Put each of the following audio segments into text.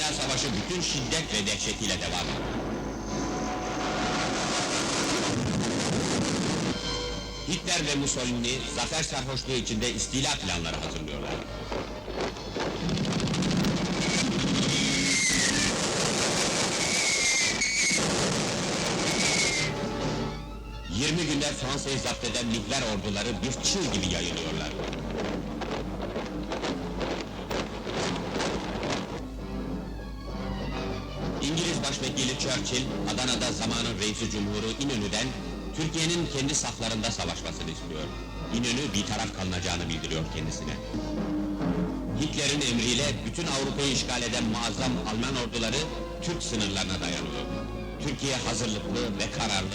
Dünya Savaşı bütün şiddet ve dehşetiyle devam ediyor. Hitler ve Mussolini zafer sarhoşluğu içinde istila planları hazırlıyorlar. ...20 günde Fransa'yı zapt eden mihver orduları bir çığ gibi yayılıyorlar. İngiliz Başvekili Churchill, Adana'da zamanın reisi cumhuru İnönü'den Türkiye'nin kendi saflarında savaşmasını istiyor. İnönü bir taraf kalınacağını bildiriyor kendisine. Hitler'in emriyle bütün Avrupa'yı işgal eden muazzam Alman orduları Türk sınırlarına dayanıyor. Türkiye hazırlıklı ve kararlı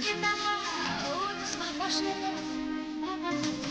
bekliyor. Bir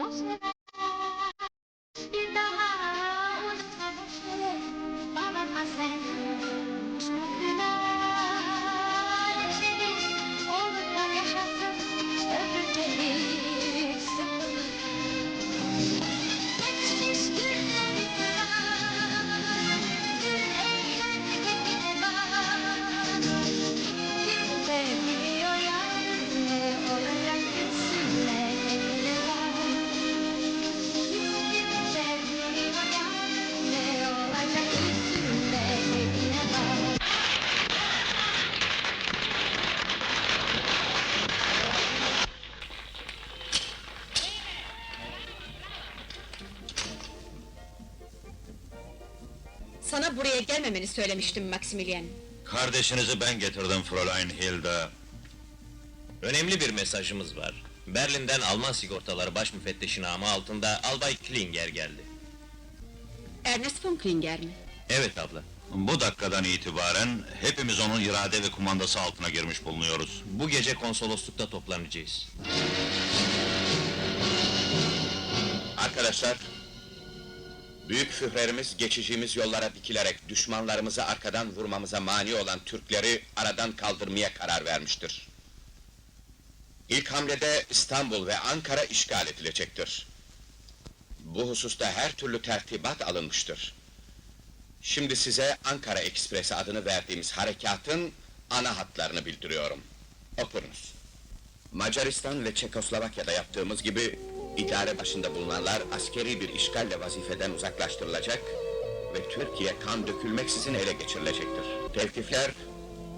Não sei. Buraya gelmemeni söylemiştim Maximilian. Kardeşinizi ben getirdim Fräulein Hilda. Önemli bir mesajımız var. Berlin'den Alman sigortaları baş müfettişi namı altında Albay Klinger geldi. Ernest von Klinger mi? Evet abla. Bu dakikadan itibaren hepimiz onun irade ve kumandası altına girmiş bulunuyoruz. Bu gece konsoloslukta toplanacağız. Arkadaşlar, Büyük Führerimiz geçeceğimiz yollara dikilerek düşmanlarımızı arkadan vurmamıza mani olan Türkleri aradan kaldırmaya karar vermiştir. İlk hamlede İstanbul ve Ankara işgal edilecektir. Bu hususta her türlü tertibat alınmıştır. Şimdi size Ankara Ekspresi adını verdiğimiz harekatın ana hatlarını bildiriyorum. Okurunuz. Macaristan ve Çekoslovakya'da yaptığımız gibi idare başında bulunanlar askeri bir işgalle vazifeden uzaklaştırılacak ve Türkiye kan dökülmeksizin ele geçirilecektir. Tevkifler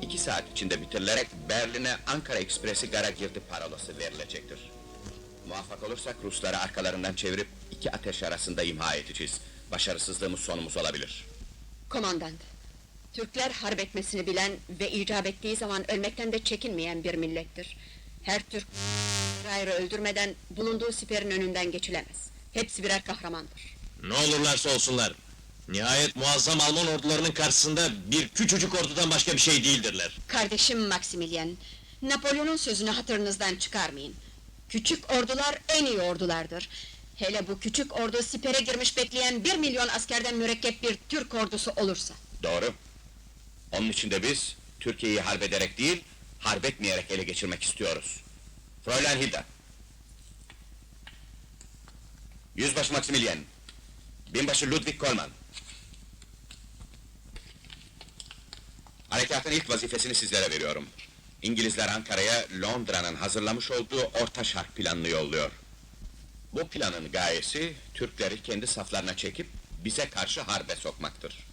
iki saat içinde bitirilerek Berlin'e Ankara Ekspresi gara girdi parolası verilecektir. Muvaffak olursak Rusları arkalarından çevirip iki ateş arasında imha edeceğiz. Başarısızlığımız sonumuz olabilir. Komandant, Türkler harp etmesini bilen ve icap ettiği zaman ölmekten de çekinmeyen bir millettir. Her Türk ayrı öldürmeden bulunduğu siperin önünden geçilemez. Hepsi birer kahramandır. Ne olurlarsa olsunlar. Nihayet muazzam Alman ordularının karşısında bir küçücük ordudan başka bir şey değildirler. Kardeşim Maximilien, Napolyon'un sözünü hatırınızdan çıkarmayın. Küçük ordular en iyi ordulardır. Hele bu küçük ordu sipere girmiş bekleyen bir milyon askerden mürekkep bir Türk ordusu olursa. Doğru. Onun için de biz Türkiye'yi harp ederek değil, harp etmeyerek ele geçirmek istiyoruz. Fräulein Hilda. Yüzbaşı Maximilian. Binbaşı Ludwig Kolman. Harekatın ilk vazifesini sizlere veriyorum. İngilizler Ankara'ya Londra'nın hazırlamış olduğu Orta Şark planını yolluyor. Bu planın gayesi Türkleri kendi saflarına çekip bize karşı harbe sokmaktır.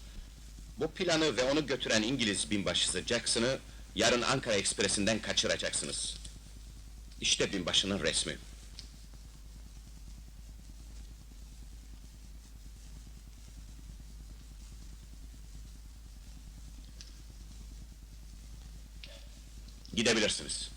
Bu planı ve onu götüren İngiliz binbaşısı Jackson'ı yarın Ankara Ekspresi'nden kaçıracaksınız. İşte binbaşının resmi. Gidebilirsiniz.